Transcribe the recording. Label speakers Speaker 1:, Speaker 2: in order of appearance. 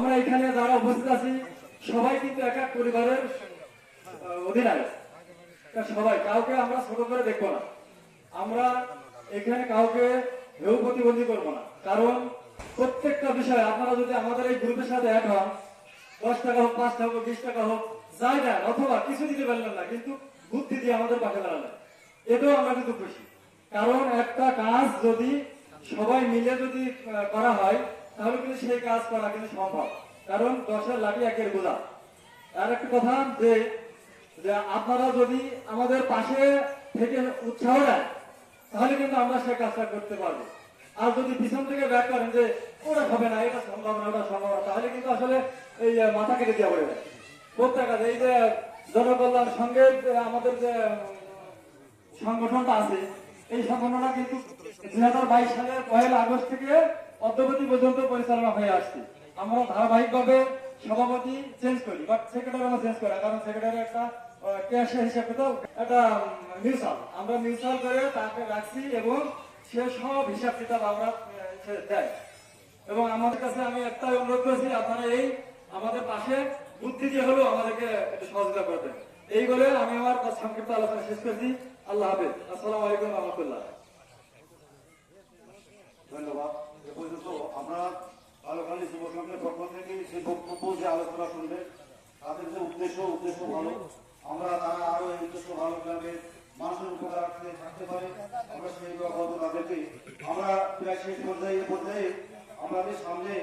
Speaker 1: আমরা এখানে যারা উপস্থিত আছি, সবাই কিন্তু এক এক পরিবারের অধিনায়ক। সবাই, কাউকে আমরা ছোট করে দেখব না। আমরা এখানে কাউকে হেউ প্রতিবন্ধী করব না। কারণ প্রত্যেকটা বিষয় আপনারা যদি আমাদের এই গ্রুপের সাথে এক হন, দশ টাকা হোক, পাঁচ টাকা হোক, বিশ টাকা হোক, যাই দেন অথবা কিছু দিতে পারলেন না, কিন্তু বুদ্ধি দিয়ে আমাদের পাশে দাঁড়ালেন। এটাও আমরা কিন্তু খুশি। কারণ একটা কাজ যদি সবাই মিলে যদি করা হয় তাহলে কিন্তু সেই কাজ করা কিন্তু সম্ভব। কারণ দশের লাঠি একের বোঝা আর একটা কথা যে আপনারা যদি আমাদের পাশে থেকে উৎসাহ দেন, তাহলে কিন্তু আমরা সেই কাজটা করতে পারব। আর যদি পিছন থেকে ব্যাক করেন যে, ওটা হবে না, এটা সম্ভব না, ওটা সম্ভব না, তাহলে কিন্তু আসলে এই মাথা কেটে দেওয়া পড়ে যায়। প্রত্যেক কাজে এই যে, জনকল্যাণ সঙ্গে আমাদের যে, সংগঠনটা আছে, এই সংগঠনটা কিন্তু দুই হাজার বাইশ সালের পয়লা আগস্ট থেকে অদ্যবধি পর্যন্ত পরিচালনা হয়ে আসছে। আমরা ধারাবাহিকভাবে সভাপতি চেঞ্জ করি বাট সেক্রেটারি আমরা চেঞ্জ করি কারণ সেক্রেটারি একটা ক্যাশিয়ার হিসেবে তো একটা আমরা করে তাকে রাখছি এবং সে সব হিসাব কিতাব আমরা দেয়। এবং আমাদের কাছে আমি একটাই অনুরোধ করেছি, আপনারা এই আমাদের পাশে বুদ্ধি দিয়ে হলেও আমাদেরকে একটু সহযোগিতা করবেন। এই বলে আমি আমার সংক্ষিপ্ত আলোচনা শেষ করছি। আল্লাহ হাফেজ। আসসালামু আলাইকুম রহমতুল্লাহ
Speaker 2: ধন্যবাদ এ পর্যন্ত আমরা আলোকালী যুব সংঘের পক্ষ থেকে যে বক্তব্য যে আলোচনা শুনবে তাদের যে উদ্দেশ্য উদ্দেশ্য ভালো। আমরা তারা আরও এই উদ্দেশ্য ভালো গ্রামে মানুষের উপকার থাকতে পারে। আমরা সেই বলব তাদেরকে। আমরা প্রায় শেষ পর্যায়ে পর্যায়ে আমাদের সামনে